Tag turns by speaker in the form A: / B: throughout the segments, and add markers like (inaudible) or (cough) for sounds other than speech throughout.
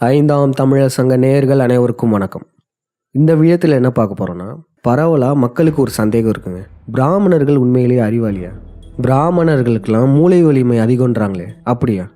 A: ஐந்தாம் தமிழர் சங்க நேயர்கள் அனைவருக்கும் வணக்கம். இந்த விழயத்தில் என்ன பார்க்க போகிறோன்னா பரவலாக மக்களுக்கு ஒரு சந்தேகம் இருக்குங்க. பிராமணர்கள் உண்மையிலேயே அறிவாளியா? பிராமணர்களுக்கெல்லாம் மூளை வலிமை அதிகம்ன்றாங்களே அப்படியா?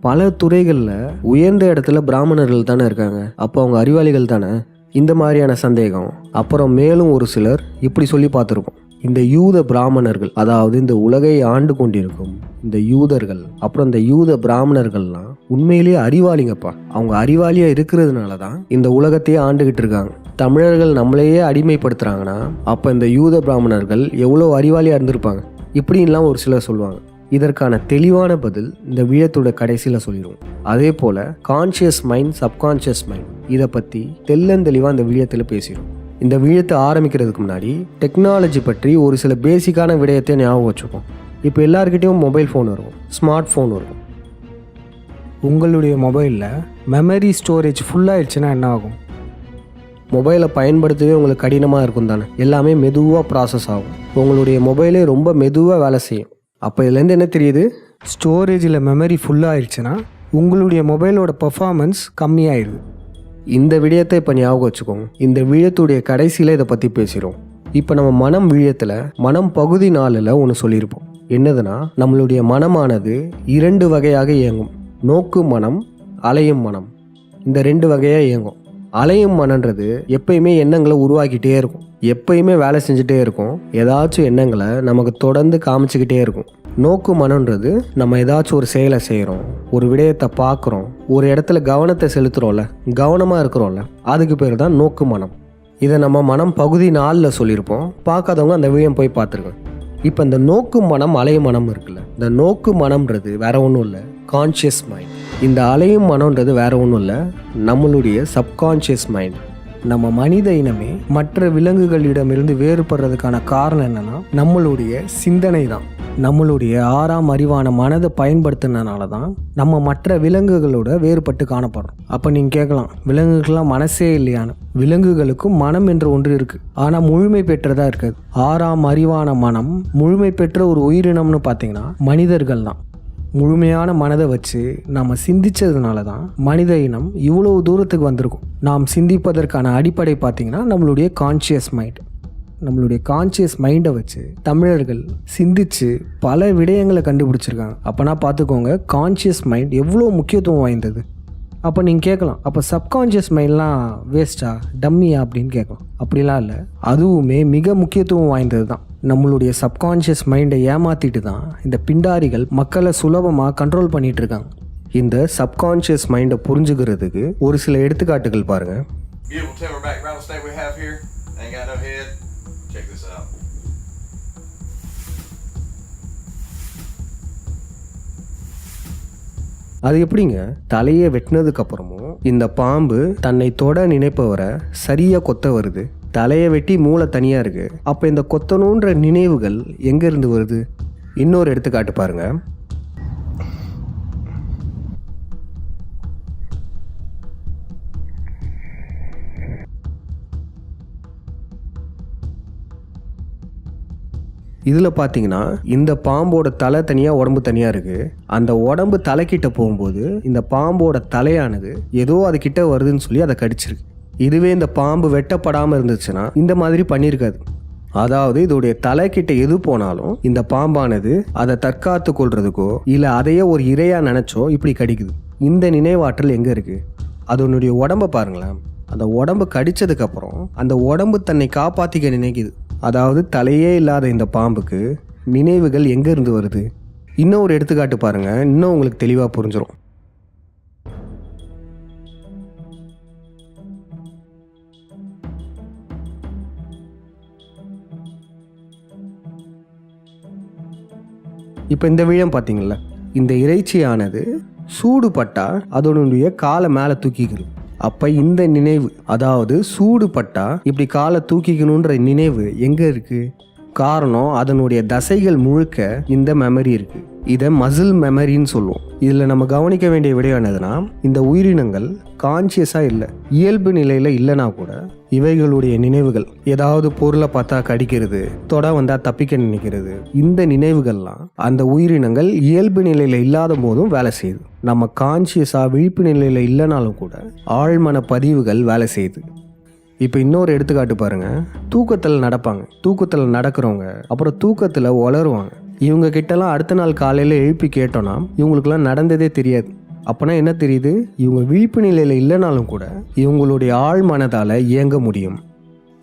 A: பல துறைகளில் உயர்ந்த இடத்துல பிராமணர்கள் தானே இருக்காங்க. அப்போ அவங்க அறிவாளிகள் தானே? இந்த மாதிரியான சந்தேகம். அப்புறம் மேலும் ஒரு சிலர் இப்படி சொல்லி பார்த்துருக்கோம் இந்த யூத பிராமணர்கள் அதாவது இந்த உலகை ஆண்டு கொண்டிருக்கும் இந்த யூதர்கள் அப்புறம் இந்த யூத பிராமணர்கள்லாம் உண்மையிலேயே அறிவாளிங்கப்பா. அவங்க அறிவாளியா இருக்கிறதுனால தான் இந்த உலகத்தையே ஆண்டுகிட்டு இருக்காங்க. தமிழர்கள் நம்மளையே அடிமைப்படுத்துறாங்கன்னா அப்ப இந்த யூத பிராமணர்கள் எவ்வளோ அறிவாளியா இருந்திருப்பாங்க? இப்படின்லாம் ஒரு சிலர் சொல்லுவாங்க. இதற்கான தெளிவான பதில் இந்த விழத்தோட கடைசியில் சொல்லிடுவோம். அதே போல் கான்ஷியஸ் மைண்ட் சப்கான்ஷியஸ் மைண்ட் இதை பற்றி தெல்லந்தெளிவாக இந்த விழியத்தில் பேசிடும் இந்த விழத்தை ஆரம்பிக்கிறதுக்கு முன்னாடி டெக்னாலஜி பற்றி ஒரு சில பேசிக்கான விடயத்தை ஞாபகம் வச்சுப்போம். இப்போ எல்லாருக்கிட்டேயும் மொபைல் ஃபோன் இருக்கும் ஸ்மார்ட் ஃபோன் இருக்கும்.
B: உங்களுடைய மொபைலில் மெமரி ஸ்டோரேஜ் ஃபுல்லாகிடுச்சுன்னா என்ன ஆகும்?
A: மொபைலை பயன்படுத்தவே உங்களுக்கு கடினமாக இருக்கும் தானே? எல்லாமே மெதுவாக ப்ராசஸ் ஆகும். உங்களுடைய மொபைலே ரொம்ப மெதுவாக வேலை செய்யும். அப்போ இதுலேருந்து என்ன தெரியுது?
B: ஸ்டோரேஜில் மெமரி ஃபுல்லாகிடுச்சுன்னா உங்களுடைய மொபைலோட பர்ஃபார்மன்ஸ் கம்மியாயிடுது.
A: இந்த விடயத்தை இப்போ ஞாபகம் வச்சுக்கோங்க. இந்த விழத்துடைய கடைசியில் இதை பற்றி பேசுகிறோம் இப்போ நம்ம மனம் விழியத்தில் மனம் பகுதி நாளில் ஒன்று சொல்லியிருப்போம். என்னதுன்னா நம்மளுடைய மனமானது இரண்டு வகையாக இயங்கும். நோக்கு மனம் அலையும் மனம். இந்த ரெண்டு வகையாக இயங்கும். அலையும் மனன்றது எப்பயுமே எண்ணங்களை உருவாக்கிட்டே இருக்கும். எப்பயுமே வேலை செஞ்சுட்டே இருக்கும். ஏதாச்சும் எண்ணங்களை நமக்கு தொடர்ந்து காமிச்சுக்கிட்டே இருக்கும். நோக்கு மனன்றது நம்ம ஏதாச்சும் ஒரு செயலை செய்கிறோம் ஒரு விடயத்தை பார்க்குறோம். ஒரு இடத்துல கவனத்தை செலுத்துகிறோம்ல கவனமாக இருக்கிறோம்ல. அதுக்கு பேர் தான் நோக்கு மனம். இதை நம்ம மனம் பகுதி நாளில் சொல்லியிருப்போம். பார்க்காதவங்க அந்த விழியம் போய் பார்த்துருக்கோம் இப்போ இந்த நோக்கு மனம் அலையும் மனம் இருக்குல்ல. இந்த நோக்கு மனம்ன்றது வேற ஒன்றும் இல்லை. கான்ஷியஸ் மைண்ட் இந்த அலையும் மனம்ன்றது வேற ஒன்றும் இல்லை. நம்மளுடைய சப்கான்ஷியஸ் மைண்ட்
B: நம்ம மனித இனமே மற்ற விலங்குகளிடமிருந்து வேறுபடுறதுக்கான காரணம் என்னன்னா நம்மளுடைய சிந்தனை தான் நம்மளுடைய ஆறாம் அறிவான மனதை பயன்படுத்தினால தான் நம்ம மற்ற விலங்குகளோட வேறுபட்டு காணப்படுறோம். அப்போ நீங்கள் கேட்கலாம் விலங்குகள்லாம் மனசே இல்லையான்னு. விலங்குகளுக்கும் மனம் என்ற ஒன்று இருக்கு. ஆனால் முழுமை பெற்றதா இருக்காது. ஆறாம் அறிவான மனம் முழுமை பெற்ற ஒரு உயிரினம்னு பார்த்தீங்கன்னா மனிதர்கள் தான் முழுமையான மனதை வச்சு நாம் சிந்திச்சதுனால தான் மனித இனம் இவ்வளோ தூரத்துக்கு வந்திருக்கும். நாம் சிந்திப்பதற்கான அடிப்படை பார்த்திங்கன்னா நம்மளுடைய கான்ஷியஸ் மைண்ட் நம்மளுடைய கான்ஷியஸ் மைண்டை வச்சு தமிழர்கள் சிந்திச்சு பல விடயங்களை கண்டுபிடிச்சிருக்காங்க. அப்போனா பார்த்துக்கோங்க கான்ஷியஸ் மைண்ட் எவ்வளோ முக்கியத்துவம் வாய்ந்தது? அப்போ நீங்கள் கேட்கலாம். அப்போ சப்கான்ஷியஸ் மைண்ட்லாம் வேஸ்ட்டா டம்மியா அப்படின்னு கேட்கலாம். அப்படிலாம் இல்லை. அதுவுமே மிக முக்கியத்துவம் வாய்ந்தது தான் நம்மளுடைய சப்கான்ஷியஸ் மைண்டை ஏமாத்திட்டு தான் இந்த பிண்டாரிகள் மக்களை சுலபமாக கண்ட்ரோல் பண்ணிட்டு இருக்காங்க
A: இந்த சப்கான்ஷியஸ் மைண்டை புரிஞ்சுக்கிறதுக்கு ஒரு சில எடுத்துக்காட்டுகள் பாருங்கள் அது எப்படிங்க? தலையை வெட்டினதுக்கு அப்புறமும் இந்த பாம்பு தன்னை தொட நினைப்பவரை சரியா கொத்த வருது. தலையை வெட்டி மூளை தனியா இருக்கு. அப்ப இந்த கொத்தணுன்ற நினைவுகள் எங்க இருந்து வருது? இன்னொரு எடுத்துக்காட்டு பாருங்க. இதில் பார்த்தீங்கன்னா இந்த பாம்போட தலை தனியாக உடம்பு தனியாக இருக்குது அந்த உடம்பு தலைக்கிட்ட போகும்போது இந்த பாம்போட தலையானது ஏதோ அது கிட்ட வருதுன்னு சொல்லி அதை கடிச்சிருக்கு. இதுவே இந்த பாம்பு வெட்டப்படாமல் இருந்துச்சுன்னா இந்த மாதிரி பண்ணியிருக்காது. அதாவது இதோடைய தலைக்கிட்ட எது போனாலும் இந்த பாம்பானது அதை தற்காத்து கொள்றதுக்கோ இல்லை அதையே ஒரு இரையாக நினைச்சோ இப்படி கடிக்குது. இந்த நினைவாற்றல் எங்கே இருக்குது அதனுடைய உடம்ப பாருங்களேன். அந்த உடம்பு கடித்ததுக்கப்புறம் அந்த உடம்பு தன்னை காப்பாற்றிக்க நினைக்குது. அதாவது தலையே இல்லாத இந்த பாம்புக்கு நினைவுகள் எங்கேருந்து வருது? இன்னும் ஒரு எடுத்துக்காட்டு பாருங்கள் இன்னும் உங்களுக்கு தெளிவாக புரிஞ்சிடும் இப்போ இந்த விழம் பார்த்தீங்களா இந்த இறைச்சியானது சூடுபட்டால் அதனுடைய காலை மேலே தூக்கிக்கிறது அப்போ இந்த நினைவு அதாவது சூடுபட்டா இப்படி காலை தூக்கிக்கணுன்ற நினைவு எங்கே இருக்கு? காரணம் அதனுடைய தசைகள் முழுக்க இந்த மெமரி இருக்குது இதை மசில் மெமரின்னு சொல்லுவோம். இதில் நம்ம கவனிக்க வேண்டிய விடயம் என்னதுன்னா இந்த உயிரினங்கள் கான்சியஸாக இல்லை இயல்பு நிலையில் இல்லைனா கூட இவைகளுடைய நினைவுகள் ஏதாவது பொருளை பார்த்தா கடிக்கிறது தொட வந்தால் தப்பிக்க நினைக்கிறது இந்த நினைவுகள்லாம் அந்த உயிரினங்கள் இயல்பு நிலையில் இல்லாத போதும் வேலை செய்யுது. நம்ம கான்சியஸாக விழிப்பு நிலையில் இல்லைனாலும் கூட ஆழ்மன பதிவுகள் வேலை செய்யுது. இப்போ இன்னொரு எடுத்துக்காட்டு பாருங்க. தூக்கத்தில் நடப்பாங்க. தூக்கத்தில் நடக்கிறவங்க அப்புறம் தூக்கத்தில் வளருவாங்க இவங்க கிட்டலாம் அடுத்த நாள் காலையில் எழுப்பி கேட்டோன்னா இவங்களுக்குலாம் நடந்ததே தெரியாது. அப்போனா என்ன தெரியுது? இவங்க விழிப்பு நிலையில் இல்லைனாலும் கூட இவங்களுடைய ஆழ் மனதால் இயங்க முடியும்.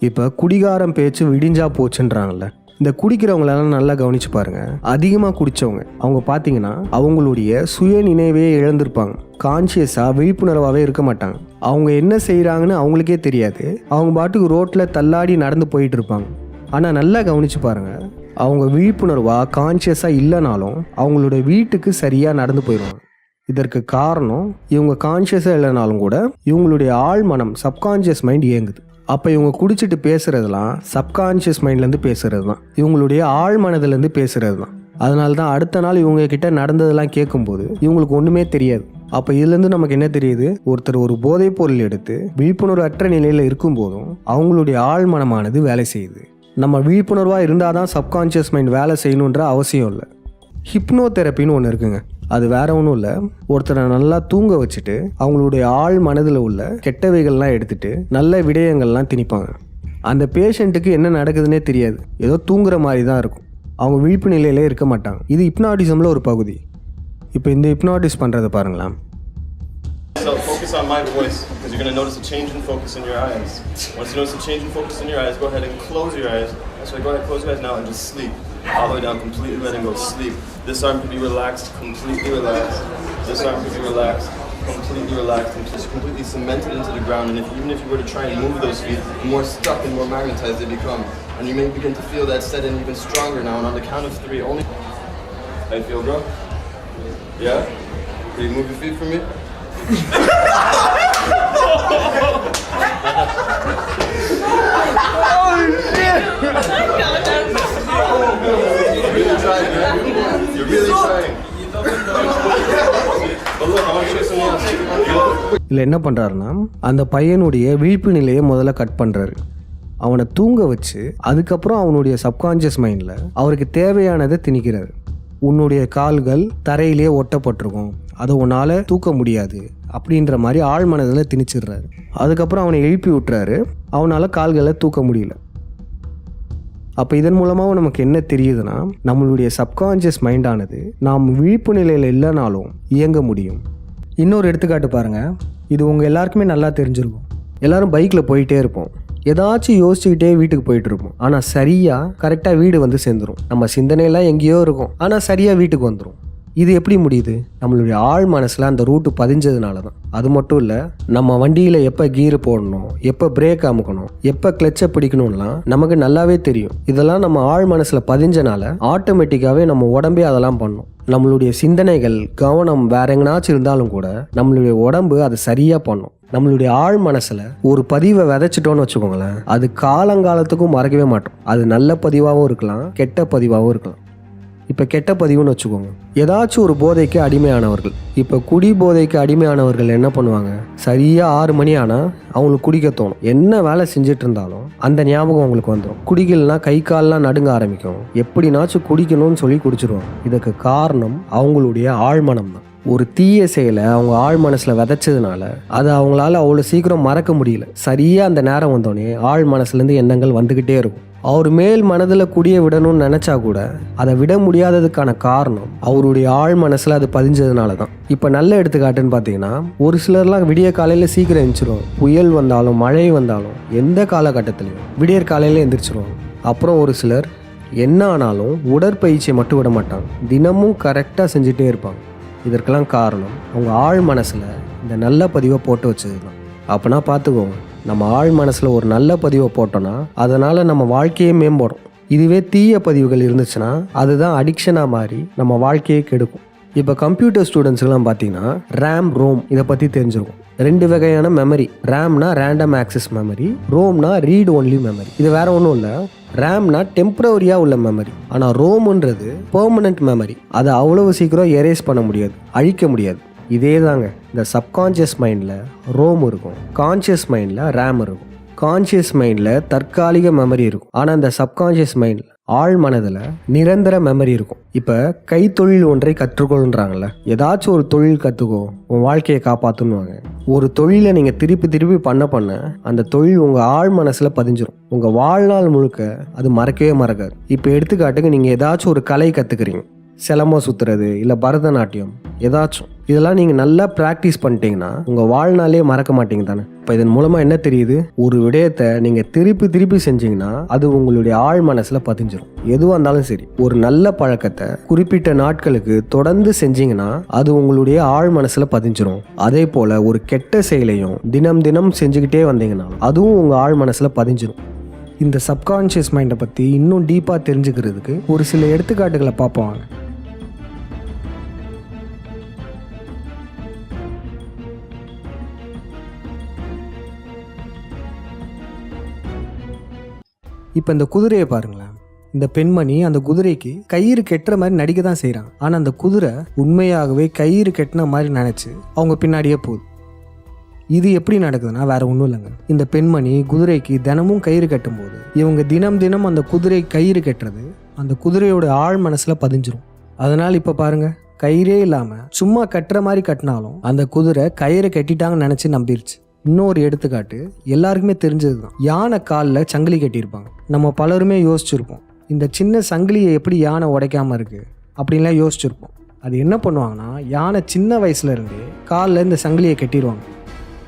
A: இப்போ குடிகாரம் பேச்சு விடிஞ்சா போச்சுன்றாங்கல்ல. இந்த குடிக்கிறவங்களெல்லாம் நல்லா கவனிச்சு பாருங்க. அதிகமாக குடித்தவங்க அவங்க பார்த்தீங்கன்னா அவங்களுடைய சுய நினைவே இழந்திருப்பாங்க. கான்சியஸாக விழிப்புணர்வாகவே இருக்க மாட்டாங்க. அவங்க என்ன செய்கிறாங்கன்னு அவங்களுக்கே தெரியாது. அவங்க பாட்டுக்கு ரோட்டில் தள்ளாடி நடந்து போயிட்டு இருப்பாங்க. ஆனால் நல்லா கவனிச்சு பாருங்கள் அவங்க விழிப்புணர்வாக கான்சியஸாக இல்லைனாலும் அவங்களோட வீட்டுக்கு சரியாக நடந்து போயிடுவாங்க இதற்கு காரணம் இவங்க கான்ஷியஸாக இல்லைனாலும் கூட இவங்களுடைய ஆழ்மனம் சப்கான்ஷியஸ் மைண்ட் இயங்குது. அப்போ இவங்க குடிச்சிட்டு பேசுகிறதுலாம் சப்கான்ஷியஸ் மைண்ட்லேருந்து பேசுகிறது தான் இவங்களுடைய ஆழ்மனதுலேருந்து பேசுகிறது தான் அதனால தான் அடுத்த நாள் இவங்க கிட்ட நடந்ததெல்லாம் கேட்கும்போது இவங்களுக்கு ஒன்றுமே தெரியாது. அப்போ இதுலேருந்து நமக்கு என்ன தெரியுது? ஒருத்தர் ஒரு போதைப் பொருள் எடுத்து விழிப்புணர்வு அற்ற நிலையில் இருக்கும்போதும் அவங்களுடைய ஆழ்மனமானது வேலை செய்யுது. நம்ம விழிப்புணர்வாக இருந்தால் தான் சப்கான்ஷியஸ் மைண்ட் வேலை செய்யணுன்ற அவசியம் இல்லை. ஹிப்னோ தெரப்பின்னு ஒன்று இருக்குங்க. அது வேற ஒன்றும் இல்லை. ஒருத்தரை நல்லா தூங்க வச்சுட்டு அவங்களுடைய ஆழ் மனதில் உள்ள கெட்டவைகள்லாம் எடுத்துட்டு நல்ல விடயங்கள்லாம் திணிப்பாங்க. அந்த பேஷண்ட்டுக்கு என்ன நடக்குதுன்னே தெரியாது. ஏதோ தூங்குற மாதிரி தான் இருக்கும். அவங்க விழிப்பு நிலையிலே இருக்க மாட்டாங்க. இது ஹிப்னாட்டிசமில் ஒரு பகுதி. இப்போ இந்த ஹிப்னாட்டிஸ் பண்ணுறதை பாருங்களேன்.
C: So focus on my voice because you're going to notice a change in focus in your eyes. Once you notice a change in focus in your eyes, go ahead and close your eyes. That's right, go ahead, and close your eyes now and just sleep. All the way down, completely letting go, sleep. This arm can be relaxed, completely relaxed. This arm can be relaxed, completely relaxed, and just completely cemented into the ground. And if, even if you were to try and move those feet, the more stuck and more magnetized they become. And you may begin to feel that set in even stronger now. And on the count of three, only. You feel, bro? Yeah? Can you move your feet for me? இல்லை really trying, man. You're really trying. but look, I want to show you
A: இதில் என்ன பண்ணுறாருன்னா அந்த பையனுடைய விழிப்பு நிலையை முதல்ல cut பண்ணுறாரு அவனை தூங்க வச்சு அதுக்கப்புறம் அவனுடைய சப்கான்ஷியஸ் மைண்டில் அவருக்கு தேவையானதை திணிக்கிறாரு உன்னுடைய கால்கள் தரையிலேயே ஒட்டப்பட்டிருக்கும் அதை உன்னால் தூக்க முடியாது அப்படின்ற மாதிரி ஆழ் மனதில் திணிச்சிடுறாரு. அதுக்கப்புறம் அவனை எழுப்பி விட்டுறாரு. அவனால் கால்களை தூக்க முடியல. அப்போ இதன் மூலமாக நமக்கு என்ன தெரியுதுன்னா நம்மளுடைய சப்கான்ஷியஸ் மைண்டானது நாம் விழிப்பு நிலையில் இல்லைனாலும் இயங்க முடியும். இன்னொரு எடுத்துக்காட்டு பாருங்கள் இது உங்கள் எல்லாருக்குமே நல்லா தெரிஞ்சிருக்கும். எல்லாரும் பைக்கில் போயிட்டே இருப்போம். ஏதாச்சும் யோசிச்சுக்கிட்டே வீட்டுக்கு போயிட்டு இருப்போம். ஆனால் சரியாக கரெக்டாக வீடு வந்து சேர்ந்துடும் நம்ம சிந்தனையெல்லாம் எங்கேயோ இருக்கும். ஆனால் சரியாக வீட்டுக்கு வந்துடும் இது எப்படி முடியுது? நம்மளுடைய ஆழ் மனசில் அந்த ரூட்டு பதிஞ்சதுனால தான் அது மட்டும் இல்லை நம்ம வண்டியில் எப்போ கீர் போடணும் எப்போ பிரேக் அமுக்கணும் எப்போ கிளச்சை பிடிக்கணும்லாம் நமக்கு நல்லாவே தெரியும். இதெல்லாம் நம்ம ஆழ் மனசில் பதிஞ்சனால ஆட்டோமேட்டிக்காகவே நம்ம உடம்பே அதெல்லாம் பண்ணும். நம்மளுடைய சிந்தனைகள் கவனம் வேற எங்கனாச்சும் இருந்தாலும் கூட நம்மளுடைய உடம்பு அதை சரியாக பண்ணும். நம்மளுடைய ஆழ் மனசில் ஒரு பதிவை விதைச்சிட்டோன்னு வச்சுக்கோங்களேன் அது காலங்காலத்துக்கும் மறக்கவே மாட்டோம். அது நல்ல பதிவாகவும் இருக்கலாம் கெட்ட பதிவாகவும் இருக்கலாம். இப்போ கெட்ட பதிவுன்னு வச்சுக்கோங்க. ஏதாச்சும் ஒரு போதைக்கு அடிமையானவர்கள். இப்போ குடி போதைக்கு அடிமையானவர்கள் என்ன பண்ணுவாங்க? சரியாக ஆறு மணி ஆனால் அவங்களுக்கு குடிக்க தோணும். என்ன வேலை செஞ்சுட்டு இருந்தாலும் அந்த ஞாபகம் அவங்களுக்கு வந்துடும் குடிக்கலனா கை கால்லாம் நடுங்க ஆரம்பிக்கும். எப்படினாச்சும் குடிக்கணும்னு சொல்லி குடிச்சிருவாங்க. இதுக்கு காரணம் அவங்களுடைய ஆழ்மனம் தான். ஒரு தீய செயலை அவங்க ஆழ் மனசில் விதைச்சதுனால அதை அவங்களால அவ்வளோ சீக்கிரம் மறக்க முடியல. சரியாக அந்த நேரம் வந்தோடனே ஆழ் மனசுலேருந்து எண்ணங்கள் வந்துக்கிட்டே இருக்கும். அவர் மேல் மனதில் குடிய விடணும்னு நினச்சா கூட அதை விட முடியாததுக்கான காரணம் அவருடைய ஆழ் மனசில் அது பதிஞ்சதுனால தான் இப்போ நல்ல எடுத்துக்காட்டுன்னு பார்த்தீங்கன்னா ஒரு சிலர்லாம் விடிய காலையில் சீக்கிரம் எழுந்திரிச்சிரும் புயல் வந்தாலும் மழை வந்தாலும் எந்த காலகட்டத்திலையும் விடியற் காலையில் எந்திரிச்சிருவாங்க அப்புறம் ஒரு சிலர் என்ன ஆனாலும் உடற்பயிற்சியை மட்டும் விட மாட்டாங்க. தினமும் கரெக்டாக செஞ்சுட்டே இருப்பாங்க. இதற்கெல்லாம் காரணம் அவங்க ஆழ் மனசில் இந்த நல்ல பதிவை போட்டு வச்சது தான் அப்போனா பார்த்துக்கோங்க நம்ம ஆழ் மனசில் ஒரு நல்ல பதிவை போட்டோன்னா அதனால் நம்ம வாழ்க்கையே மேம்படும். இதுவே தீய பதிவுகள் இருந்துச்சுன்னா அதுதான் அடிக்ஷனாக மாறி நம்ம வாழ்க்கையே கெடுக்கும். இப்போ கம்ப்யூட்டர் ஸ்டூடெண்ட்ஸ்லாம் பார்த்தீங்கன்னா ரேம் ரோம் இதை பற்றி தெரிஞ்சிருக்கும்.
D: ரெண்டு வகையான மெமரி ரேம்னா ரேண்டம் ஆக்சஸ் மெமரி ரோம்னா ரீட் ஒன்லி மெமரி இது வேற ஒன்றும் இல்லை. ரேம்னா டெம்பரவரியாக உள்ள மெமரி ஆனால் ரோம்ன்றது பெர்மனன்ட் மெமரி அதை அவ்வளவு சீக்கிரம் எரேஸ் பண்ண முடியாது அழிக்க முடியாது. இதே தாங்க இந்த சப்கான்ஷியஸ் மைண்டில் ரோம் இருக்கும். கான்ஷியஸ் மைண்டில் ரேம் இருக்கும். கான்ஷியஸ் மைண்டில் தற்காலிக மெமரி இருக்கும். ஆனால் இந்த சப்கான்ஷியஸ் மைண்டில் ஆள் மனதில் நிரந்தர மெமரி இருக்கும். இப்போ கைத்தொழில் ஒன்றை கற்றுக்கொள்ன்றாங்கல்ல ஏதாச்சும் ஒரு தொழில் கற்றுக்கோ உன் வாழ்க்கையை காப்பாற்றுன்னுவாங்க ஒரு தொழிலை நீங்கள் திருப்பி திருப்பி பண்ண பண்ண அந்த தொழில் உங்கள் ஆழ் மனசில் பதிஞ்சிரும். உங்கள் வாழ்நாள் முழுக்க அது மறக்கவே மறக்காது. இப்போ எடுத்துக்காட்டுக்கு நீங்கள் ஏதாச்சும் ஒரு கலை கற்றுக்குறீங்க சிலம்பம் சுற்றுறது இல்லை பரதநாட்டியம் ஏதாச்சும். இதெல்லாம் நீங்கள் நல்லா ப்ராக்டிஸ் பண்ணிட்டீங்கன்னா உங்கள் வாழ்நாளே மறக்க மாட்டீங்க தானே. இப்போ இதன் மூலமாக என்ன தெரியுது? ஒரு விடயத்தை நீங்கள் திருப்பி திருப்பி செஞ்சீங்கன்னா அது உங்களுடைய ஆழ் மனசில் பதிஞ்சிடும் எதுவாக இருந்தாலும் சரி. ஒரு நல்ல பழக்கத்தை குறிப்பிட்ட நாட்களுக்கு தொடர்ந்து செஞ்சீங்கன்னா அது உங்களுடைய ஆழ் மனசில் பதிஞ்சிடும் அதே போல் ஒரு கெட்ட செயலையும் தினம் தினம் செஞ்சுக்கிட்டே வந்தீங்கன்னா அதுவும் உங்கள் ஆழ் மனசில் பதிஞ்சிடும்
A: இந்த சப்கான்ஷியஸ் மைண்டை பற்றி இன்னும் டீப்பாக தெரிஞ்சுக்கிறதுக்கு ஒரு சில எடுத்துக்காட்டுகளை பார்ப்போம் இப்போ இந்த குதிரையை பாருங்களேன். இந்த பெண்மணி அந்த குதிரைக்கு கயிறு கெட்டுற மாதிரி நடிக்க தான் செய்கிறாங்க ஆனால் அந்த குதிரை உண்மையாகவே கயிறு கெட்டின மாதிரி நினச்சி அவங்க பின்னாடியே போகுது. இது எப்படி நடக்குதுன்னா வேற ஒன்றும் இல்லைங்க. இந்த பெண்மணி குதிரைக்கு தினமும் கயிறு கட்டும்போது இவங்க தினம் தினம் அந்த குதிரை கயிறு கட்டுறது அந்த குதிரையோட ஆழ் மனசில் பதிஞ்சிரும். அதனால் இப்போ பாருங்க கயிறே இல்லாமல் சும்மா கட்டுற மாதிரி கட்டினாலும் அந்த குதிரை கயிறு கட்டிட்டாங்கன்னு நினச்சி நம்பிருச்சு. இன்னொரு எடுத்துக்காட்டு எல்லாருக்குமே தெரிஞ்சது தான் யானை காலில் சங்கிலி கட்டியிருப்பாங்க. நம்ம பலருமே யோசிச்சிருப்போம். இந்த சின்ன சங்கிலியை எப்படி யானை உடைக்காமல் இருக்குது அப்படின்லாம் யோசிச்சிருப்போம். அது என்ன பண்ணுவாங்கன்னா யானை சின்ன வயசுலேருந்தே காலில் இந்த சங்கிலியை கட்டிடுவாங்க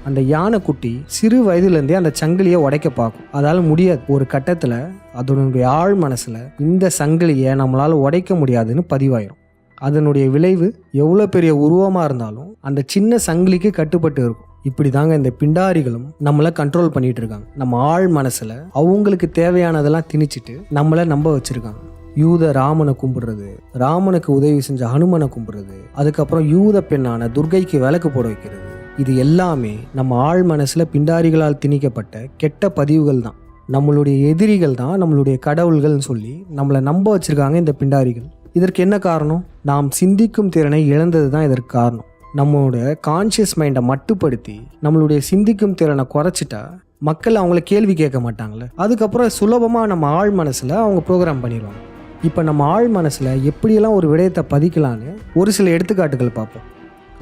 A: அந்த யானைக்குட்டி சிறு வயதுலேருந்தே அந்த சங்கிலியை உடைக்க பார்க்கும். அதால் முடியாது. ஒரு கட்டத்தில் அதனுடைய ஆழ் மனசில் இந்த சங்கிலியை நம்மளால் உடைக்க முடியாதுன்னு பதிவாயிரும். அதனுடைய விளைவு எவ்வளோ பெரிய உருவமாக இருந்தாலும் அந்த சின்ன சங்கிலிக்கு கட்டுப்பட்டு இருக்கும். இப்படி தாங்க இந்த பிண்டாரிகளும் நம்மளை கண்ட்ரோல் பண்ணிட்டு இருக்காங்க நம்ம ஆழ் மனசில் அவங்களுக்கு தேவையானதெல்லாம் திணிச்சிட்டு நம்மளை நம்ப வச்சுருக்காங்க. யூத ராமனை கும்பிடுறது ராமனுக்கு உதவி செஞ்ச ஹனுமனை கும்பிடுறது அதுக்கப்புறம் யூத பெண்ணான துர்கைக்கு விளக்கு போட வைக்கிறது. இது எல்லாமே நம்ம ஆழ் மனசில் பிண்டாரிகளால் திணிக்கப்பட்ட கெட்ட பதிவுகள் தான். நம்மளுடைய எதிரிகள் தான் நம்மளுடைய கடவுள்கள்னு சொல்லி நம்மளை நம்ப வச்சிருக்காங்க இந்த பிண்டாரிகள். இதற்கு என்ன காரணம்? நாம் சிந்திக்கும் திறனை இழந்தது தான் இதற்கு காரணம். நம்மளோட கான்ஷியஸ் மைண்டை மட்டுப்படுத்தி நம்மளுடைய சிந்திக்கும் திறனை குறைச்சிட்டா மக்கள் அவங்கள கேள்வி கேட்க மாட்டாங்களே. அதுக்கப்புறம் சுலபமாக நம்ம ஆழ் மனசில் அவங்க ப்ரோக்ராம் பண்ணிடுவாங்க. இப்போ நம்ம ஆழ் மனசில் எப்படியெல்லாம் ஒரு விடயத்தை பதிக்கலான்னு ஒரு சில எடுத்துக்காட்டுகள் பார்ப்போம்.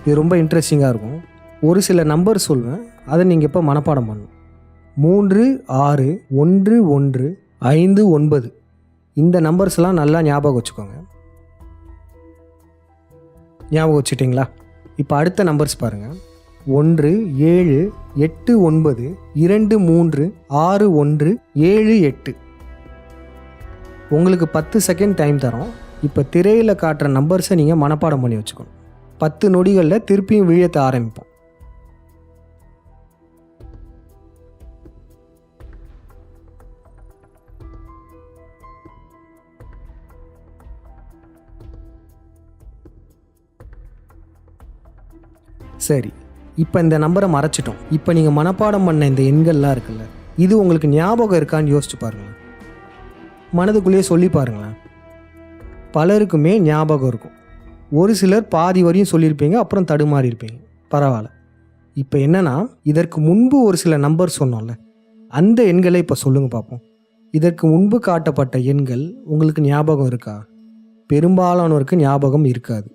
A: இது ரொம்ப இன்ட்ரெஸ்டிங்காக இருக்கும். ஒரு சில நம்பர் சொல்வேன். அதை நீங்கள் இப்போ மனப்பாடம் பண்ணணும் மூன்று ஆறு ஒன்று ஒன்று ஐந்து ஒன்பது. இந்த நம்பர்ஸ்லாம் நல்லா ஞாபகம் வச்சுக்கோங்க. ஞாபகம் வச்சுட்டிங்களா இப்போ அடுத்த நம்பர்ஸ் பாருங்கள் ஒன்று ஏழு எட்டு ஒன்பது இரண்டு மூன்று ஆறு ஒன்று ஏழு எட்டு. உங்களுக்கு பத்து செகண்ட் டைம் தரோம். இப்போ திரையில் காட்டுற நம்பர்ஸை நீங்கள் மனப்பாடம் பண்ணி வச்சுக்கணும். பத்து நொடிகளில் திருப்பியும் விழியத்தை ஆரம்பிப்போம். சரி இப்போ இந்த நம்பரை மறைச்சிட்டோம். இப்போ நீங்கள் மனப்பாடம் பண்ண இந்த எண்கள்லாம் இருக்குல்ல இது உங்களுக்கு ஞாபகம் இருக்கான்னு யோசிச்சு பாருங்களேன். மனதுக்குள்ளேயே சொல்லி பாருங்களேன். பலருக்குமே ஞாபகம் இருக்கும். ஒரு சிலர் பாதி வரையும் சொல்லியிருப்பீங்க அப்புறம் தடுமாறி இருப்பீங்க பரவாயில்ல. இப்போ என்னென்னா இதற்கு முன்பு ஒரு சில நம்பர் சொன்னோம்ல அந்த எண்களை இப்போ சொல்லுங்கள் பார்ப்போம் இதற்கு முன்பு காட்டப்பட்ட எண்கள் உங்களுக்கு ஞாபகம் இருக்கா? பெரும்பாலானோருக்கு ஞாபகம் இருக்காது.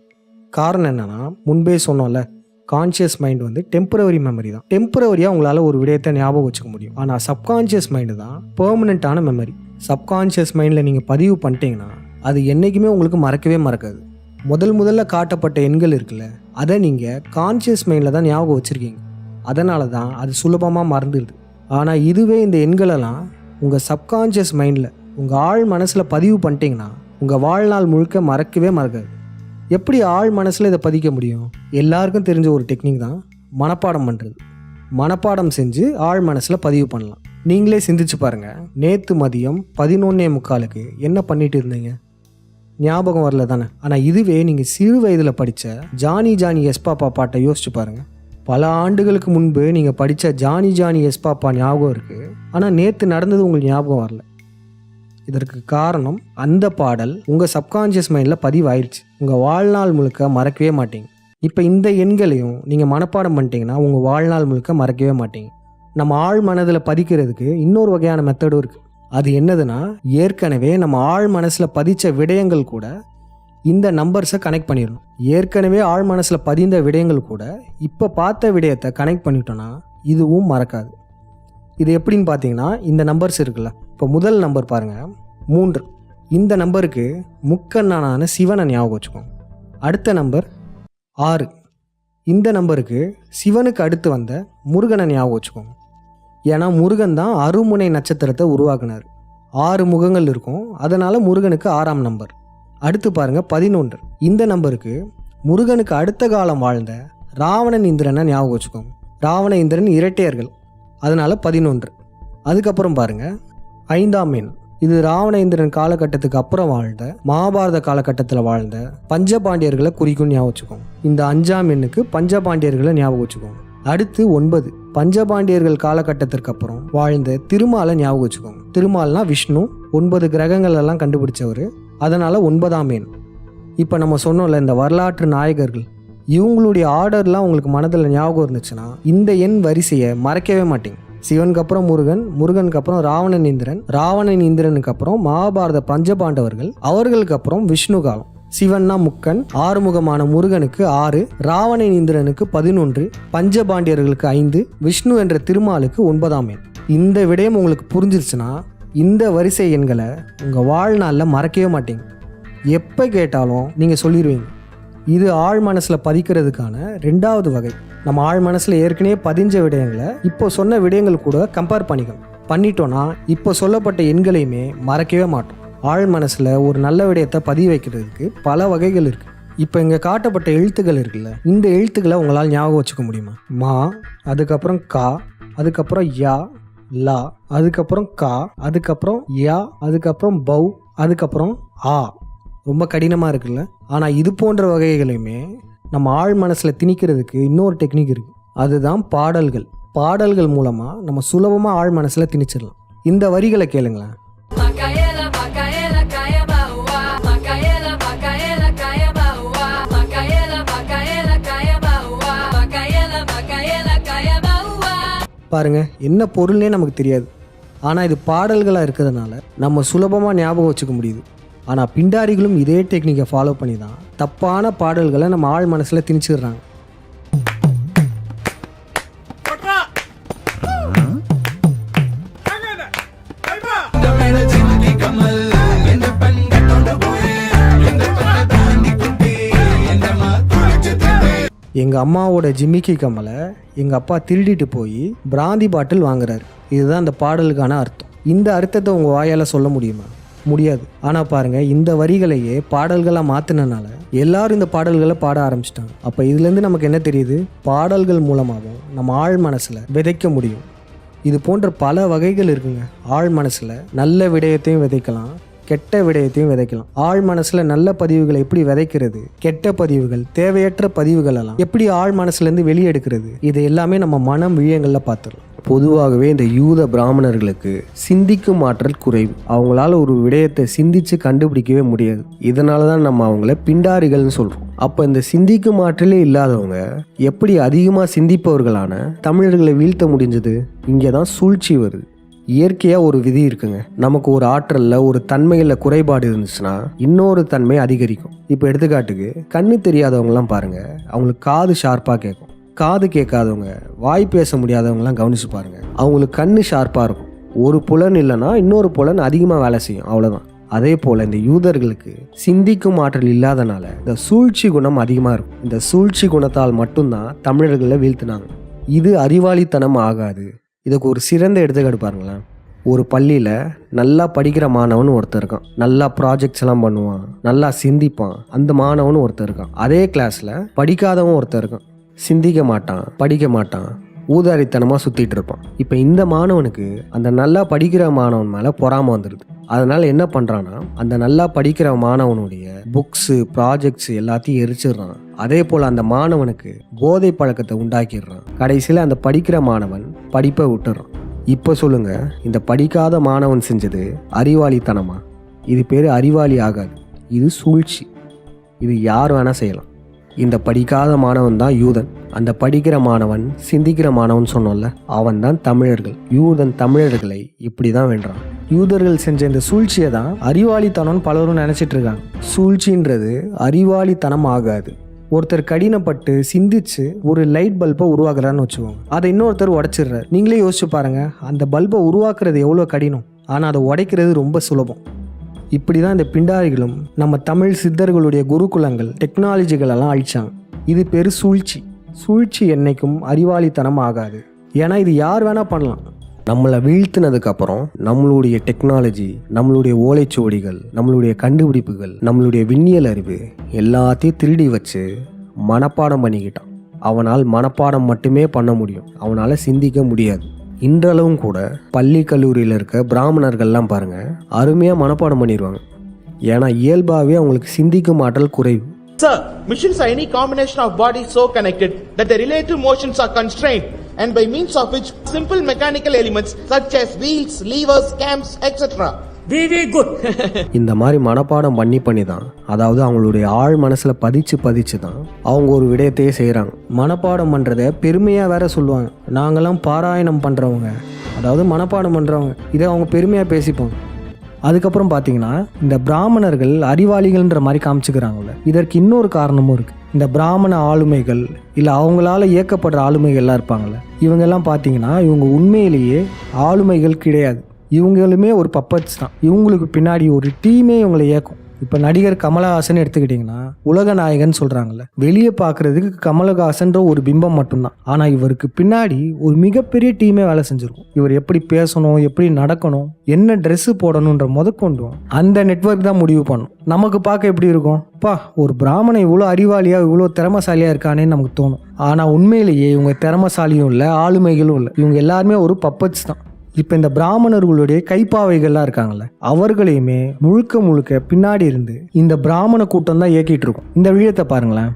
A: காரணம் என்னென்னா முன்பே சொன்னோம்ல கான்ஷியஸ் மைண்ட் வந்து டெம்பரவரி மெமரி தான். டெம்பரவரியாக உங்களால் ஒரு விடயத்தை ஞாபகம் வச்சுக்க முடியும். ஆனால் சப்கான்ஷியஸ் மைண்டு தான் பெர்மனண்ட்டான மெமரி சப்கான்ஷியஸ் மைண்டில் நீங்கள் பதிவு பண்ணிட்டீங்கன்னா அது என்றைக்குமே உங்களுக்கு மறக்கவே மறக்காது. முதல் முதல்ல காட்டப்பட்ட எண்கள் இருக்குல்ல அதை நீங்கள் கான்ஷியஸ் மைண்டில் தான் ஞாபகம் வச்சுருக்கீங்க. அதனால தான் அது சுலபமாக மறந்துடுது. ஆனால் இதுவே இந்த எண்களெல்லாம் உங்கள் சப்கான்ஷியஸ் மைண்டில் உங்கள் ஆழ் மனசில் பதிவு பண்ணிட்டீங்கன்னா உங்கள் வாழ்நாள் முழுக்க மறக்கவே மறக்காது. எப்படி ஆழ் மனசில் இதை பதிக்க முடியும்? எல்லாருக்கும் தெரிஞ்ச ஒரு டெக்னிக் தான் மனப்பாடம் பண்ணுறது மனப்பாடம் செஞ்சு ஆழ் மனசில் பதிவு பண்ணலாம். நீங்களே சிந்திச்சு பாருங்கள் நேற்று மதியம் பதினொன்னே முக்காலுக்கு என்ன பண்ணிட்டு இருந்தீங்க? ஞாபகம் வரல தானே? ஆனால் இதுவே நீங்கள் சிறு வயதில் படித்த ஜானி ஜானி எஸ்பாப்பா பாட்டை யோசிச்சு பாருங்கள் பல ஆண்டுகளுக்கு முன்பு நீங்கள் படித்த ஜானி ஜானி எஸ் பாப்பா ஞாபகம் இருக்குது ஆனால் நேற்று நடந்தது உங்களுக்கு ஞாபகம் வரல. இதற்கு காரணம் அந்த பாடல் உங்கள் சப்கான்ஷியஸ் மைண்டில் பதிவாயிருச்சு. உங்கள் வாழ்நாள் முழுக்க மறக்கவே மாட்டீங்க. இப்போ இந்த எண்களையும் நீங்கள் மனப்பாடம் பண்ணிட்டீங்கன்னா உங்கள் வாழ்நாள் முழுக்க மறக்கவே மாட்டீங்க. நம்ம ஆழ் மனதில் பதிக்கிறதுக்கு இன்னொரு வகையான மெத்தடும் இருக்குது அது என்னதுன்னா ஏற்கனவே நம்ம ஆழ் மனசில் பதித்த விடயங்கள் கூட இந்த நம்பர்ஸை கனெக்ட் பண்ணிடணும். ஏற்கனவே ஆழ் மனசில் பதிந்த விடயங்கள் கூட இப்போ பார்த்த விடயத்தை கனெக்ட் பண்ணிட்டோன்னா இதுவும் மறக்காது. இது எப்படின்னு பார்த்தீங்கன்னா இந்த நம்பர்ஸ் இருக்குல்ல இப்போ முதல் நம்பர் பாருங்கள் மூன்று. இந்த நம்பருக்கு முக்கண்ணான சிவனை ஞாபகம் வச்சுக்கோங்க. அடுத்த நம்பர் ஆறு. இந்த நம்பருக்கு சிவனுக்கு அடுத்து வந்த முருகனை ஞாபகம் வச்சுக்கோங்க. ஏன்னா முருகன் தான் அருமுனை நட்சத்திரத்தை உருவாக்குனார். ஆறு முகங்கள் இருக்கும். அதனால் முருகனுக்கு ஆறாம் நம்பர். அடுத்து பாருங்கள் பதினொன்று. இந்த நம்பருக்கு முருகனுக்கு அடுத்த காலம் வாழ்ந்த ராவணன் இந்திரனை ஞாபகம் வச்சுக்கோங்க. ராவண இந்திரன் இரட்டையர்கள். அதனால் பதினொன்று. அதுக்கப்புறம் பாருங்கள் ஐந்தாம் எண். இது ராவணேந்திரன் காலகட்டத்துக்கு அப்புறம் வாழ்ந்த மகாபாரத காலகட்டத்தில் வாழ்ந்த பஞ்சபாண்டியர்களை குறிக்கும் ஞாபகம் வச்சுக்கோங்க இந்த அஞ்சாம் எண்ணுக்கு பஞ்சபாண்டியர்களை ஞாபகம் வச்சுக்கோங்க அடுத்து ஒன்பது. பஞ்சபாண்டியர்கள் காலகட்டத்திற்கு அப்புறம் வாழ்ந்த திருமாலை ஞாபகம் வச்சுக்கோங்க திருமால்னா விஷ்ணு ஒன்பது கிரகங்கள் எல்லாம் கண்டுபிடிச்சவர். அதனால ஒன்பதாம் எண். இப்போ நம்ம சொன்னோம்ல இந்த வரலாற்று நாயகர்கள். இவங்களுடைய ஆர்டர்லாம் உங்களுக்கு மனதில் ஞாபகம் இருந்துச்சுன்னா இந்த எண் வரிசையை மறக்கவே மாட்டேங்க. சிவனுக்கு அப்புறம் முருகன் முருகனுக்கு அப்புறம் ராவணன் இந்திரன் ராவணன் இந்திரனுக்கு அப்புறம் மகாபாரத பஞ்சபாண்டவர்கள் அவர்களுக்கு அப்புறம் விஷ்ணு காலம் சிவன்னா முக்கன் ஆறுமுகமான முருகனுக்கு ஆறு ராவணன் இந்திரனுக்கு பதினொன்று பஞ்சபாண்டியர்களுக்கு ஐந்து விஷ்ணு என்ற திருமாலுக்கு ஒன்பதாம் எண். இந்த விடயம் உங்களுக்கு புரிஞ்சிருச்சுன்னா இந்த வரிசை எண்களை உங்கள் வாழ்நாளில் மறக்கவே மாட்டீங்க. எப்போ கேட்டாலும் நீங்கள் சொல்லிடுவீங்க இது ஆழ் மனசில் பதிக்கிறதுக்கான ரெண்டாவது வகை. நம்ம ஆழ் மனசில் ஏற்கனவே பதிஞ்ச விடயங்களை இப்போ சொன்ன விடயங்கள் கூட கம்பேர் பண்ணிக்கணும். பண்ணிட்டோன்னா இப்போ சொல்லப்பட்ட எண்களையுமே மறக்கவே மாட்டோம். ஆழ் மனசில் ஒரு நல்ல விடயத்தை பதிவு வைக்கிறதுக்கு பல வகைகள் இருக்குது இப்போ இங்கே காட்டப்பட்ட எழுத்துக்கள் இருக்குல்ல இந்த எழுத்துக்களை உங்களால் ஞாபகம் வச்சுக்க முடியுமா? மா அதுக்கப்புறம் கா அதுக்கப்புறம் யா லா அதுக்கப்புறம் கா அதுக்கப்புறம் யா அதுக்கப்புறம் பௌ அதுக்கப்புறம் ஆ. ரொம்ப கடினமாக இருக்குல்ல? ஆனால் இது போன்ற வகைகளையுமே நம்ம ஆழ் மனசில் திணிக்கிறதுக்கு இன்னொரு டெக்னிக் இருக்குது அதுதான் பாடல்கள். பாடல்கள் மூலமாக நம்ம சுலபமாக ஆழ் மனசில் திணிச்சிடலாம். இந்த வரிகளை கேளுங்களேன். பாருங்க என்ன பொருள்னே நமக்கு தெரியாது. ஆனால் இது பாடல்களாக இருக்கிறதுனால நம்ம சுலபமாக ஞாபகம் வச்சுக்க முடியுது. ஆனால் பிண்டாரிகளும் இதே டெக்னிக்கை ஃபாலோ பண்ணி தான் தப்பான பாடல்களை நம்ம ஆழ் மனசில் திணிச்சிடுறாங்க. எங்கள் அம்மாவோட ஜிமிக்கி கம்மலை எங்கள் அப்பா திருடிட்டு போய் பிராந்தி பாட்டில் வாங்குறாரு. இதுதான் அந்த பாடலுக்கான அர்த்தம். இந்த அர்த்தத்தை உங்கள் வாயால் சொல்ல முடியுமா? முடியாது. ஆனால் பாருங்கள் இந்த வரிகளையே பாடல்களாக மாற்றினனால எல்லாரும் இந்த பாடல்களை பாட ஆரம்பிச்சிட்டாங்க. அப்போ இதுலேருந்து நமக்கு என்ன தெரியுது? பாடல்கள் மூலமாகவும் நம்ம ஆழ் மனசில் விதைக்க முடியும். இது போன்ற பல வகைகள் இருக்குங்க. ஆழ் மனசில் நல்ல விடயத்தையும் விதைக்கலாம். கெட்ட விடயத்தையும் விதைக்கலாம். ஆழ் மனசுல நல்ல பதிவுகளை எப்படி விதைக்கிறது? கெட்ட பதிவுகள் தேவையற்ற பதிவுகள் எல்லாம் எப்படி ஆழ் மனசுல இருந்து வெளியெடுக்கிறது? இது எல்லாமே நம்ம மனம் விழியங்கள்ல பார்த்துடலாம்.
D: பொதுவாகவே இந்த யூத பிராமணர்களுக்கு சிந்திக்கும் ஆற்றல் குறைவு. அவங்களால ஒரு விடயத்தை சிந்திச்சு கண்டுபிடிக்கவே முடியாது. இதனால தான் நம்ம அவங்கள பிண்டாரிகள்னு சொல்றோம். அப்போ இந்த சிந்திக்கும் ஆற்றலே இல்லாதவங்க எப்படி அதிகமாக சிந்திப்பவர்களான தமிழர்களை வீழ்த்த முடிஞ்சது? இங்கே தான் சூழ்ச்சி வருது. இயற்கையாக ஒரு விதி இருக்குங்க. நமக்கு ஒரு ஆற்றலில் ஒரு தன்மையில் குறைபாடு இருந்துச்சுன்னா இன்னொரு தன்மை அதிகரிக்கும். இப்போ எடுத்துக்காட்டுக்கு கண்ணு தெரியாதவங்கலாம் பாருங்க. அவங்களுக்கு காது ஷார்ப்பாக கேட்கும் காது கேட்காதவங்க வாய் பேச முடியாதவங்கலாம் கவனிச்சு பாருங்க. அவங்களுக்கு கண்ணு ஷார்ப்பாக இருக்கும். ஒரு புலன் இல்லைன்னா இன்னொரு புலன் அதிகமாக வேலை செய்யும். அவ்வளோதான் அதே போல் இந்த யூதர்களுக்கு சிந்திக்கும் ஆற்றல் இல்லாதனால இந்த சூழ்ச்சி குணம் அதிகமாக இருக்கும். இந்த சூழ்ச்சி குணத்தால் மட்டும்தான் தமிழர்களை வீழ்த்தினாங்க. இது அறிவாளித்தனம் ஆகாது. இதுக்கு ஒரு சிறந்த எடுத்துக்காட்டு பாருங்களேன். ஒரு பள்ளியில் நல்லா படிக்கிற மாணவன் ஒருத்தர் இருக்கான். நல்லா ப்ராஜெக்ட்ஸ் எல்லாம் பண்ணுவான். நல்லா சிந்திப்பான். அந்த மாணவன் ஒருத்தர் இருக்கான். அதே கிளாஸில் படிக்காதவன் ஒருத்தர் இருக்கான். சிந்திக்க மாட்டான். படிக்க மாட்டான். ஊதாரித்தனமாக சுற்றிட்டு இருப்பான். இப்போ இந்த மாணவனுக்கு அந்த நல்லா படிக்கிற மாணவன் மேலே பொறாமல் வந்துடுது அதனால் என்ன பண்ணுறான்னா அந்த நல்லா படிக்கிற மாணவனுடைய புக்ஸு ப்ராஜெக்ட்ஸ் எல்லாத்தையும் எரிச்சிடுறான். அதே போல் அந்த மாணவனுக்கு போதை பழக்கத்தை உண்டாக்கிடுறான். கடைசியில் அந்த படிக்கிற மாணவன் படிப்பை விட்டுறான். இப்போ சொல்லுங்க இந்த படிக்காத மாணவன் செஞ்சது அறிவாளித்தனமா? இது பேர் அறிவாளி ஆகாது. இது சூழ்ச்சி. இது யார் வேணால் செய்யலாம். இந்த படிக்காத மாணவன் தான் யூதன். அந்த படிக்கிற மாணவன் சிந்திக்கிற மாணவன் சொன்னோம்ல அவன் தான் தமிழர்கள். யூதன் தமிழர்களை இப்படி தான் வென்றான்.
A: யூதர்கள் செஞ்ச இந்த சூழ்ச்சியை தான் அறிவாளித்தனம்னு பலரும் நினச்சிட்டு இருக்காங்க. சூழ்ச்சின்றது அறிவாளித்தனம் ஆகாது. ஒருத்தர் கடினப்பட்டு சிந்திச்சு ஒரு லைட் பல்பை உருவாக்குறான்னு வச்சுக்கோங்க. அதை இன்னொருத்தர் உடைச்சிடுறாரு. நீங்களே யோசிச்சு பாருங்க அந்த பல்பை உருவாக்குறது எவ்வளோ கடினம். ஆனால் அதை உடைக்கிறது ரொம்ப சுலபம். இப்படி தான் இந்த பிண்டாரிகளும் நம்ம தமிழ் சித்தர்களுடைய குருகுலங்கள் டெக்னாலஜிகள் எல்லாம் அழிச்சாங்க. இது பேர் சூழ்ச்சி. சூழ்ச்சி என்னைக்கும் அறிவாளித்தனம் ஆகாது. ஏன்னா இது யார் வேணால் பண்ணலாம்.
D: நம்மளை வீழ்த்தினதுக்கப்புறம் நம்மளுடைய டெக்னாலஜி நம்மளுடைய ஓலைச்சுவடிகள் நம்மளுடைய கண்டுபிடிப்புகள் நம்மளுடைய விண்ணியல் அறிவு எல்லாத்தையும் திருடி வச்சு மனப்பாடம் பண்ணிக்கிட்டான். அவனால் மனப்பாடம் மட்டுமே பண்ண முடியும். அவனால் சிந்திக்க முடியாது. இன்றளவும் கூட பள்ளி கல்லூரியில் இருக்க பிராமணர்கள்லாம் பாருங்க அருமையாக மனப்பாடம் பண்ணிடுவாங்க ஏன்னா இயல்பாகவே அவங்களுக்கு சிந்திக்கும் ஆற்றல் குறைவு
E: Sir, machines are any combination of bodies so connected that the relative motions are constrained and by means of which simple mechanical elements such as wheels, levers, cams, etc. (laughs)
D: இந்த மாதிரி மனப்பாடம் பண்ணி பண்ணி தான் அதாவது அவங்களுடைய ஆழ் மனசில் பதிச்சு பதிச்சு தான் அவங்க ஒரு விடயத்தையே செய்கிறாங்க
A: மனப்பாடம் பண்ணுறத பெருமையாக வேற சொல்லுவாங்க. நாங்களாம் பாராயணம் பண்ணுறவங்க அதாவது மனப்பாடம் பண்ணுறவங்க இதை அவங்க பெருமையாக பேசிப்பாங்க. அதுக்கப்புறம் பார்த்தீங்கன்னா இந்த பிராமணர்கள் அறிவாளிகள்ன்ற மாதிரி காமிச்சுக்கிறாங்கல்ல. இதற்கு இன்னொரு காரணமும் இருக்குது இந்த பிராமண ஆளுமைகள் இல்லை அவங்களால இயக்கப்படுற ஆளுமைகள்லாம் இருப்பாங்கல்ல. இவங்கெல்லாம் பார்த்தீங்கன்னா இவங்க உண்மையிலேயே ஆளுமைகள் கிடையாது. இவங்களுமே ஒரு பப்பட்ஸ் தான். இவங்களுக்கு பின்னாடி ஒரு டீமே இவங்களை இயக்கும். இப்போ நடிகர் கமலஹாசன் எடுத்துக்கிட்டிங்கன்னா உலக நாயகன் சொல்கிறாங்கல்ல வெளியே பார்க்குறதுக்கு கமலஹாசன்ற ஒரு பிம்பம் மட்டும்தான். ஆனால் இவருக்கு பின்னாடி ஒரு மிகப்பெரிய டீமே வேலை செஞ்சுருக்கும். இவர் எப்படி பேசணும் எப்படி நடக்கணும் என்ன ட்ரெஸ்ஸு போடணுன்ற முதற்கொண்டு அந்த நெட்வொர்க் தான் முடிவு பண்ணும். நமக்கு பார்க்க எப்படி இருக்கும்? பா ஒரு பிராமணன் இவ்வளோ அறிவாளியாக இவ்வளோ திறமசாலியாக இருக்கானேன்னு நமக்கு தோணும். ஆனால் உண்மையிலேயே இவங்க திறமசாலியும் இல்லை ஆளுமைகளும் இல்லை. இவங்க எல்லாருமே ஒரு பப்பட்ஸ் தான். இப்போ இந்த பிராமணர்களுடைய கைப்பாவைகள்லாம் இருக்காங்கல்ல அவர்களையுமே முழுக்க முழுக்க பின்னாடி இருந்து இந்த பிராமண கூட்டம் தான் இயக்கிட்டு இருக்கும் இந்த விழயத்தை பாருங்களேன்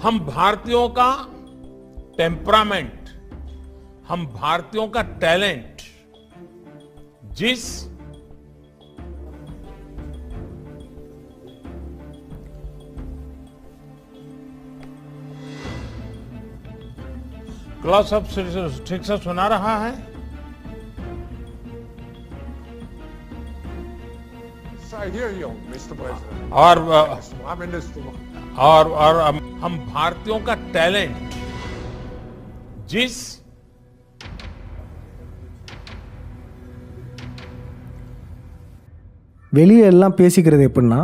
F: हम भारतीयों का टेम्परामेंट हम भारतीयों का टैलेंट जिस क्लास अब ठीक से सुना रहा है
G: I hear you, Mr. President.
F: और अ,
G: I'm in this.
F: और और हम हम भारतीयों का टैलेंट जिस
A: வெளியே எல்லாம் பேசிக்கிறது எப்படின்னா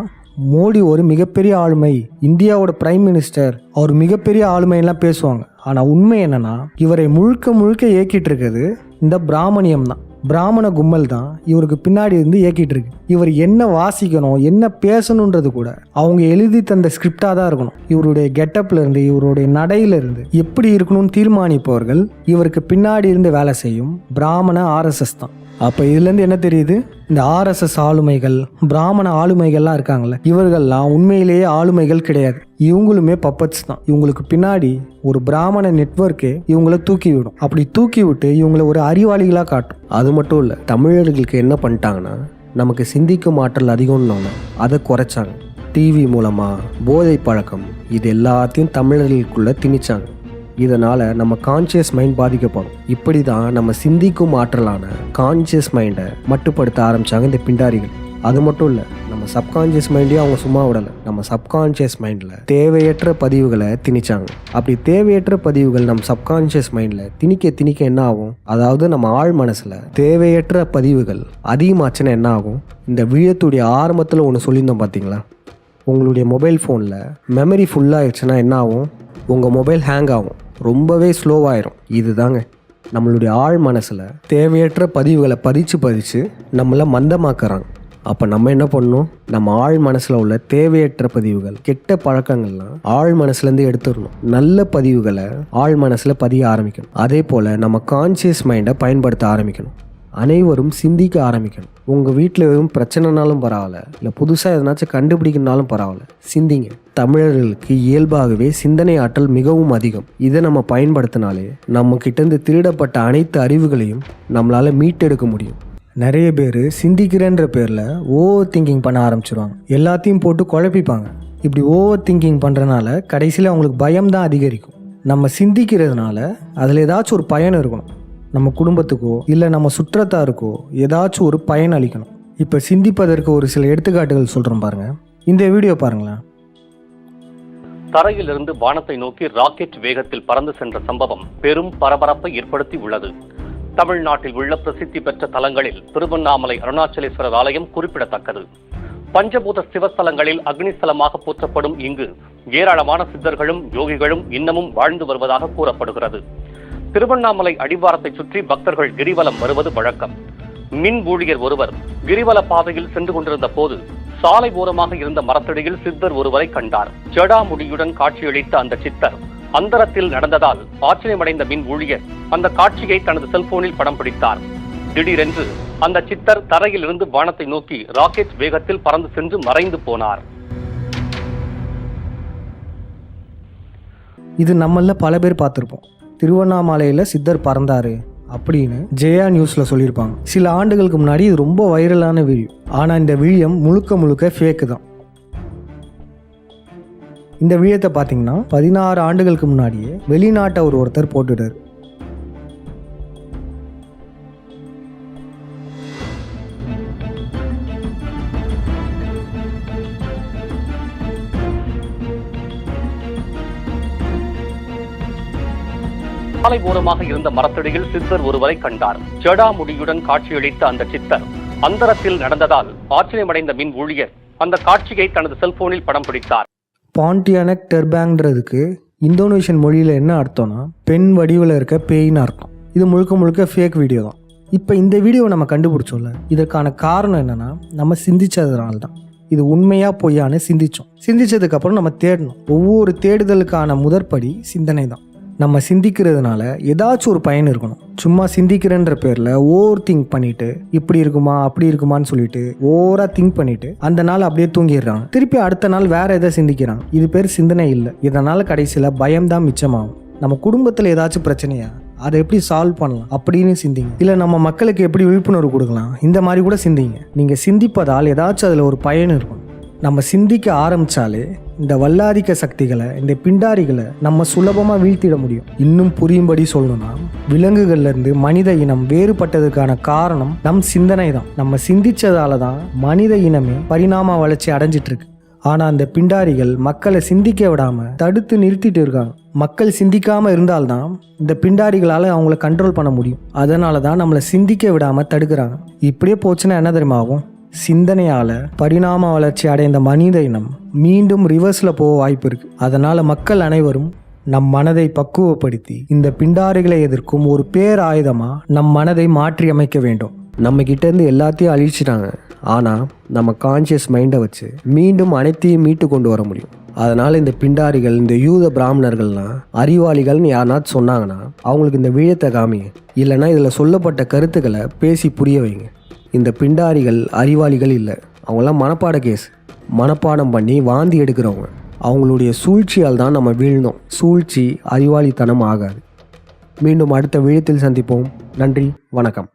A: மோடி ஒரு மிகப்பெரிய ஆளுமை இந்தியாவோட பிரைம் மினிஸ்டர் அவர் மிகப்பெரிய ஆளுமையெல்லாம் பேசுவாங்க. ஆனால் உண்மை என்னன்னா இவரை முழுக்க முழுக்க இயக்கிட்டு இருக்குது இந்த பிராமணியம் தான். பிராமண கும்மல் தான் இவருக்கு பின்னாடி இருந்து இயக்கிட்டு இருக்கு இவர் என்ன வாசிக்கணும் என்ன பேசணுன்றது கூட அவங்க எழுதி தந்த ஸ்கிரிப்டாக தான் இருக்கணும். இவருடைய கெட்டப்ல இருந்து இவருடைய நடையில இருந்து எப்படி இருக்கணும்னு தீர்மானிப்பவர்கள் இவருக்கு பின்னாடி இருந்து வேலை செய்யும் பிராமண ஆர்எஸ்எஸ் தான். அப்போ இதுலேருந்து என்ன தெரியுது? இந்த ஆர்எஸ்எஸ் ஆளுமைகள் பிராமண ஆளுமைகள்லாம் இருக்காங்கல்ல இவர்கள்லாம் உண்மையிலேயே ஆளுமைகள் கிடையாது. இவங்களுமே பப்பட்ஸ் தான். இவங்களுக்கு பின்னாடி ஒரு பிராமண நெட்ஒர்க்கே இவங்களை தூக்கி விடும். அப்படி தூக்கி விட்டு இவங்கள ஒரு அறிவாளிகளாக காட்டும்.
D: அது மட்டும் இல்லை தமிழர்களுக்கு என்ன பண்ணிட்டாங்கன்னா நமக்கு சிந்திக்கும் ஆற்றல் அதிகம்னு அதை குறைச்சாங்க. டிவி மூலமாக போதை பழக்கம் இது எல்லாத்தையும் தமிழர்களுக்குள்ளே திணிச்சாங்க. இதனால் நம்ம கான்சியஸ் மைண்ட் பாதிக்கப்படும். இப்படி தான் நம்ம சிந்திக்கும் ஆற்றலான கான்சியஸ் மைண்டை மட்டுப்படுத்த ஆரம்பித்தாங்க இந்த பிண்டாரிகள். அது மட்டும் இல்லை நம்ம சப்கான்ஷியஸ் மைண்டையும் அவங்க சும்மா விடலை. நம்ம சப்கான்ஷியஸ் மைண்டில் தேவையற்ற பதிவுகளை திணிச்சாங்க. அப்படி தேவையற்ற பதிவுகள் நம்ம சப்கான்ஷியஸ் மைண்டில் திணிக்க திணிக்க என்ன ஆகும்? அதாவது நம்ம ஆழ் மனசில் தேவையற்ற பதிவுகள் அதிகமாச்சுன்னா என்ன ஆகும்? இந்த விழியத்துடைய ஆரம்பத்தில் ஒன்று சொல்லியிருந்தோம் பார்த்தீங்களா உங்களுடைய மொபைல் ஃபோனில் மெமரி ஃபுல்லாகிடுச்சுன்னா என்ன ஆகும்? உங்கள் மொபைல் ஹேங் ஆகும். ரொம்பவே ஸ்லோவாயிரும். இதுதாங்க. நம்மளுடைய ஆழ் மனசில் தேவையற்ற பதிவுகளை பதிச்சு பதிச்சு நம்மளை மந்தமாக்குறாங்க. அப்போ நம்ம என்ன பண்ணணும்? நம்ம ஆழ் மனசில் உள்ள தேவையற்ற பதிவுகள் கெட்ட பழக்கங்கள்லாம் ஆழ் மனசுலேருந்து எடுத்துடணும். நல்ல பதிவுகளை ஆழ் மனசில் பதிய ஆரம்பிக்கணும். அதே போல் நம்ம கான்சியஸ் மைண்டை பயன்படுத்த ஆரம்பிக்கணும். அனைவரும் சிந்திக்க ஆரம்பிக்கணும். உங்கள் வீட்டில் எதுவும் பிரச்சனைனாலும் பரவாயில்ல. இல்லை புதுசாக எதனாச்சும் கண்டுபிடிக்கணும்னாலும் பரவாயில்ல. சிந்திங்க. தமிழர்களுக்கு இயல்பாகவே சிந்தனை ஆற்றல் மிகவும் அதிகம். இதை நம்ம பயன்படுத்தினாலே நம்ம கிட்டேருந்து திருடப்பட்ட அனைத்து அறிவுகளையும் நம்மளால் மீட்டெடுக்க முடியும்.
A: நிறைய பேர் சிந்திக்கிறேன்ற பேரில் ஓவர் திங்கிங் பண்ண ஆரம்பிச்சிருவாங்க. எல்லாத்தையும் போட்டு குழப்பிப்பாங்க. இப்படி ஓவர் திங்கிங் பண்ணுறனால கடைசியில் அவங்களுக்கு பயம் தான் அதிகரிக்கும். நம்ம சிந்திக்கிறதுனால அதில் ஏதாச்சும் ஒரு பயன் இருக்கணும். நம்ம குடும்பத்துக்கோ இல்லை நம்ம சுற்றத்தாருக்கோ ஏதாச்சும் ஒரு பயன் அளிக்கணும். இப்போ சிந்திப்பதற்கு ஒரு சில எடுத்துக்காட்டுகள் சொல்கிறோம் பாருங்கள் இந்த வீடியோ பாருங்களேன்.
H: தரையிலிருந்து வானத்தை நோக்கி ராக்கெட் வேகத்தில் பறந்து சென்ற சம்பவம் பெரும் பரபரப்பை ஏற்படுத்தி உள்ளது. தமிழ்நாட்டில் உள்ள பிரசித்தி பெற்ற தலங்களில் திருவண்ணாமலை அருணாச்சலேஸ்வரர் ஆலயம் குறிப்பிடத்தக்கது. பஞ்சபூத சிவஸ்தலங்களில் அக்னிஸ்தலமாக போற்றப்படும் இங்கு ஏராளமான சித்தர்களும் யோகிகளும் இன்னமும் வாழ்ந்து வருவதாக கூறப்படுகிறது. திருவண்ணாமலை அடிவாரத்தை சுற்றி பக்தர்கள் கிரிவலம் வருவது வழக்கம். மின் ஊழியர் ஒருவர் கிரிவல பாதையில் சென்று கொண்டிருந்த போது சாலை ஓரமாக இருந்த மரத்தடியில் சித்தர் ஒருவரை கண்டார். ஜடாமுடியுடன் காட்சியளித்த அந்த சித்தர் அந்தரத்தில் நடந்ததால் ஆச்சரியமடைந்த மின் ஊழியர் அந்த காட்சியை தனது செல்போனில் படம் பிடித்தார். திடீரென்று அந்த சித்தர் தரையில் இருந்து வானத்தை நோக்கி ராக்கெட் வேகத்தில் பறந்து சென்று மறைந்து போனார்.
A: இது நம்மள பல பேர் பார்த்துருப்போம். திருவண்ணாமலையில் சித்தர் பறந்தாரு அப்படின்னு ஜெயா நியூஸில் சொல்லியிருப்பாங்க. சில ஆண்டுகளுக்கு முன்னாடி இது ரொம்ப வைரலான வீடியோ. ஆனால் இந்த விழியம் முழுக்க முழுக்க ஃபேக்கு தான். இந்த விழியத்தை பார்த்தீங்கன்னா பதினாறு ஆண்டுகளுக்கு முன்னாடியே வெளிநாட்டை ஒரு ஒருத்தர் போட்டுட்டார்.
H: சாலை ஓரமாக இருந்த மரத்தடியில் சித்தர் ஒருவரை கண்டார். ஜடாமுடியுடன் காட்சியளித்த அந்த சித்தர் அந்தரத்தில் நடந்ததால் ஆச்சரியமடைந்த மின் ஊழியர் அந்த காட்சியை தனது செல்போனில் படம் பிடித்தார்.
A: பாண்டியானக் டெர்பேங்கிறதுக்கு இந்தோனேஷியன் மொழியில் என்ன அர்த்தம்னா பெண் வடிவில் இருக்க பேயின்னு அர்த்தம். இது முழுக்க முழுக்க ஃபேக் வீடியோ தான். இப்போ இந்த வீடியோவை நம்ம கண்டுபிடிச்சோம்ல இதற்கான காரணம் என்னன்னா நம்ம சிந்திச்சதுனால தான் இது உண்மையாக பொய்யான்னு சிந்திச்சோம். சிந்திச்சதுக்கப்புறம் நம்ம தேடணும். ஒவ்வொரு தேடுதலுக்கான முதற்படி சிந்தனை தான் நம்ம சிந்திக்கிறதுனால ஏதாச்சும் ஒரு பயன் இருக்கணும். சும்மா சிந்திக்கிறேன்ற பேரில் ஓவர் திங்க் பண்ணிட்டு இப்படி இருக்குமா அப்படி இருக்குமான்னு சொல்லிட்டு ஓவராக திங்க் பண்ணிட்டு அந்த நாள் அப்படியே தூங்கிடுறாங்க திருப்பி அடுத்த நாள் வேற எதை சிந்திக்கிறாங்க இது பேர் சிந்தனை இல்லை. இதனால் கடைசியில் பயம்தான் மிச்சமாகும். நம்ம குடும்பத்தில் ஏதாச்சும் பிரச்சனையா அதை எப்படி சால்வ் பண்ணலாம் அப்படின்னு சிந்திங்க. இல்லை நம்ம மக்களுக்கு எப்படி விழிப்புணர்வு கொடுக்கலாம் இந்த மாதிரி கூட சிந்திங்க. நீங்கள் சிந்திப்பதால் ஏதாச்சும் அதில் ஒரு பயன் இருக்கும். நம்ம சிந்திக்க ஆரம்பித்தாலே இந்த வல்லாதிக்க சக்திகளை இந்த பிண்டாரிகளை நம்ம சுலபமாக வீழ்த்திட முடியும். இன்னும் புரியும்படி சொல்லணும்னா விலங்குகள்லேருந்து மனித இனம் வேறுபட்டதுக்கான காரணம் நம் சிந்தனை தான் நம்ம சிந்திச்சதால தான் மனித இனமே பரிணாம வளர்ச்சி அடைஞ்சிட்டு இருக்கு ஆனால் அந்த பிண்டாரிகள் மக்களை சிந்திக்க விடாமல் தடுத்து நிறுத்திட்டு இருக்காங்க. மக்கள் சிந்திக்காமல் இருந்தால்தான் இந்த பிண்டாரிகளால் அவங்கள கண்ட்ரோல் பண்ண முடியும். அதனால தான் நம்மளை சிந்திக்க விடாமல் தடுக்கிறாங்க. இப்படியே போச்சுன்னா என்ன தெரியுமா ஆகும்? சிந்தனையால் பரிணாம வளர்ச்சி அடைந்த மனித இனம் மீண்டும் ரிவர்ஸில் போக வாய்ப்பு இருக்குது அதனால் மக்கள் அனைவரும் நம் மனதை பக்குவப்படுத்தி இந்த பிண்டாரிகளை எதிர்க்கும் ஒரு பேராயுதமா நம் மனதை மாற்றி அமைக்க வேண்டும்.
D: நம்ம கிட்டேருந்து எல்லாத்தையும் அழிச்சிட்டாங்க. ஆனால் நம்ம கான்ஷியஸ் மைண்டை வச்சு மீண்டும் அனைத்தையும் மீட்டு கொண்டு வர முடியும். அதனால் இந்த பிண்டாரிகள் இந்த யூத பிராமணர்கள்லாம் அறிவாளிகள்னு யாருனாச்சும் சொன்னாங்கன்னா அவங்களுக்கு இந்த விழத்தை காமிங்க இல்லைன்னா இதில் சொல்லப்பட்ட கருத்துக்களை பேசி புரிய வைங்க. இந்த பிண்டாரிகள் அறிவாளிகள் இல்லை. அவங்களாம் மனப்பாட கேஸ் மனப்பாடம் பண்ணி வாந்தி எடுக்கிறவங்க. அவங்களுடைய சூழ்ச்சியால் தான் நம்ம வீழ்ந்தோம். சூழ்ச்சி அறிவாளித்தனம் ஆகாது. மீண்டும் அடுத்த விழுத்தில் சந்திப்போம். நன்றி. வணக்கம்.